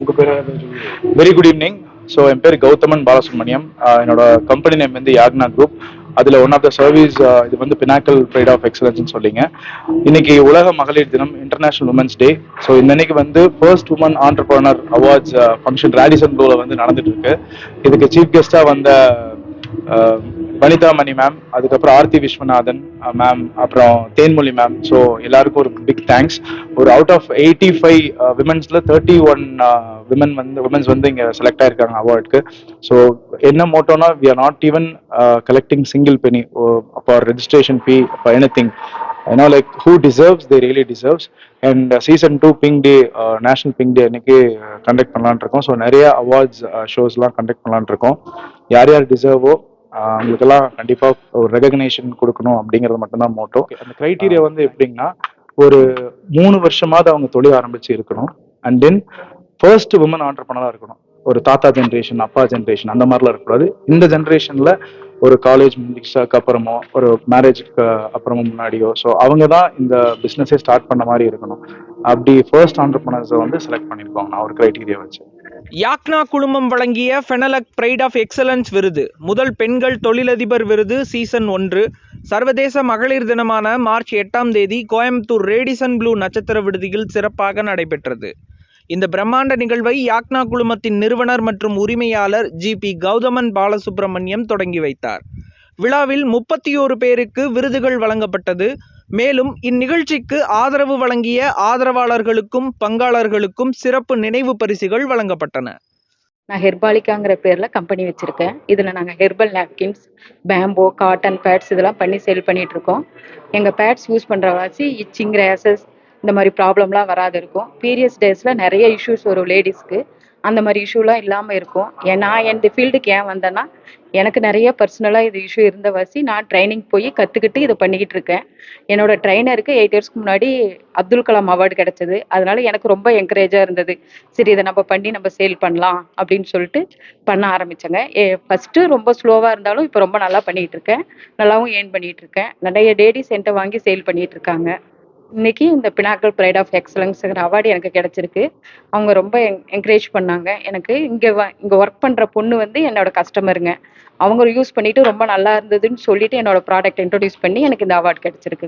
உங்க பேர் very good evening so என் பேர் கௌதமன் பாலசுப்ரமணியம். Uh, என்னோட கம்பெனி நேம் வந்து யாக்னா குரூப் அதில் ஒன் ஆஃப் த சர்வீஸ் இது வந்து பினாக்கல் ப்ரைட் ஆஃப் எக்ஸலன்ஸ்னு சொல்லிங்க இன்னைக்கு உலக மகளிர் தினம் இன்டர்நேஷனல் உமன்ஸ் டே ஸோ இந்த அன்னைக்கு வந்து first woman entrepreneur awards function Radisson ப்ளூவில் வந்து நடந்துட்டு இருக்கு. இதுக்கு சீஃப் கெஸ்ட்டாக வந்த uh, வனிதா மணி மேம் அதுக்கப்புறம் ஆர்த்தி விஸ்வநாதன் மேம் அப்புறம் தேன்மொழி மேம் ஸோ எல்லாருக்கும் ஒரு பிக் தேங்க்ஸ் ஒரு அவுட் ஆஃப் எயிட்டி ஃபைவ் விமன்ஸில் தேர்ட்டி ஒன் விமன் வந்து விமன்ஸ் வந்து இங்கே செலக்ட் ஆயிருக்காங்க அவார்டுக்கு ஸோ என்ன மோட்டோனா we are not even collecting single penny for registration fee for anything ஏன்னா like who deserves they really deserves and season two pink day national pink day அன்னைக்கு uh, conduct பண்ணலான்னு இருக்கோம். So நிறைய awards ஷோஸ்லாம் conduct பண்ணலான் இருக்கோம். யார் யார் டிசர்வோ அவங்களுக்கெல்லாம் கண்டிப்பாக ஒரு ரெகக்னேஷன் கொடுக்கணும் அப்படிங்கிறது மட்டும்தான் மோட்டோ அந்த க்ரைட்டீரியா வந்து எப்படின்னா ஒரு மூணு வருஷமாவது அவங்க தொழில் ஆரம்பிச்சு இருக்கணும். அண்ட் தென் ஃபர்ஸ்ட் உமன் ஆண்டர்பனராக இருக்கணும். ஒரு தாத்தா ஜென்ரேஷன் அப்பா ஜென்ரேஷன் அந்த மாதிரிலாம் இருக்கக்கூடாது. இந்த ஜென்ரேஷனில் ஒரு காலேஜ் முடிச்சதுக்கு அப்புறமோ ஒரு மேரேஜ்க்கு அப்புறமோ முன்னாடியோ ஸோ அவங்க தான் இந்த பிஸ்னஸே ஸ்டார்ட் பண்ண மாதிரி இருக்கணும். அப்படி ஃபர்ஸ்ட் ஆண்டர்பனர்ஸை வந்து செலக்ட் பண்ணியிருக்கோம் நான் ஒரு க்ரைட்டீரியா வச்சு. யாக்னா குழுமம் வழங்கிய ஃபெனலக் பிரைட் ஆஃப் எக்ஸலன்ஸ் விருது. முதல் பெண்கள் தொழிலதிபர் விருது சீசன் ஒன்று. சர்வதேச மகளிர் தினமான மார்ச் எட்டாம் தேதி கோயம்புத்தூர் ரேடிசன் ப்ளூ நட்சத்திர விடுதியில் சிறப்பாக நடைபெற்றது. இந்த பிரம்மாண்ட நிகழ்வை யாக்னா குழுமத்தின் நிறுவனர் மற்றும் உரிமையாளர் ஜி பி கௌதமன் பாலசுப்ரமணியம் தொடங்கி வைத்தார். விழாவில் முப்பத்தி ஓரு பேருக்கு விருதுகள் வழங்கப்பட்டது. மேலும் இந்நிகழ்ச்சிக்கு ஆதரவு வழங்கிய ஆதரவாளர்களுக்கும் பங்காளர்களுக்கும் சிறப்பு நினைவு பரிசுகள் வழங்கப்பட்டன. நான் ஹெர்பாலிக்காங்கிற பேரில் கம்பெனி வச்சுருக்கேன். இதில் நாங்கள் herbal napkins bamboo cotton pads இதெல்லாம் பண்ணி சேல் பண்ணிட்டு இருக்கோம் எங்கள் பேட்ஸ் யூஸ் பண்ணுறவாசி இச்சிங் ரேசஸ் இந்த மாதிரி ப்ராப்ளம்லாம் வராது இருக்கும். பீரியட்ஸ் டேஸில் நிறைய இஷ்யூஸ் வரும் லேடிஸ்க்கு. அந்த மாதிரி இஷ்யூலாம் இல்லாமல் இருக்கும். ஏன் நான் இந்த ஃபீல்டுக்கு ஏன் வந்தேன்னா எனக்கு நிறைய பர்சனலாக இது இஷ்யூ இருந்த வாசி நான் ட்ரைனிங் போய் கற்றுக்கிட்டு இதை பண்ணிக்கிட்டு இருக்கேன். என்னோட ட்ரைனருக்கு எயிட் இயர்ஸ்க்கு முன்னாடி அப்துல் கலாம் அவார்டு கிடைச்சது. அதனால எனக்கு ரொம்ப என்கரேஜாக இருந்தது. சரி இதை நம்ம பண்ணி நம்ம சேல் பண்ணலாம் அப்படின்னு சொல்லிட்டு பண்ண ஆரம்பிச்சேங்க. ஏ ஃபஸ்ட்டு ரொம்ப ஸ்லோவாக இருந்தாலும் இப்போ ரொம்ப நல்லா பண்ணிகிட்டு இருக்கேன். நல்லாவும் ஏர்ன் பண்ணிகிட்டு இருக்கேன். நிறைய லேடிஸ் என்கிட்ட வாங்கி சேல் பண்ணிகிட்டு இருக்காங்க. இன்னைக்கு இந்த பினாக்கல் ப்ரைட் ஆஃப் எக்ஸலன்ஸுங்கிற அவார்டு எனக்கு கிடைச்சிருக்கு. அவங்க ரொம்ப என்கரேஜ் பண்ணாங்க. எனக்கு இங்கே இங்கே ஒர்க் பண்ணுற பொண்ணு வந்து என்னோட கஸ்டமருங்க அவங்க யூஸ் பண்ணிட்டு ரொம்ப நல்லா இருந்ததுன்னு சொல்லிட்டு என்னோட ப்ராடக்ட் இன்ட்ரடியூஸ் பண்ணி எனக்கு இந்த அவார்டு கிடைச்சிருக்கு.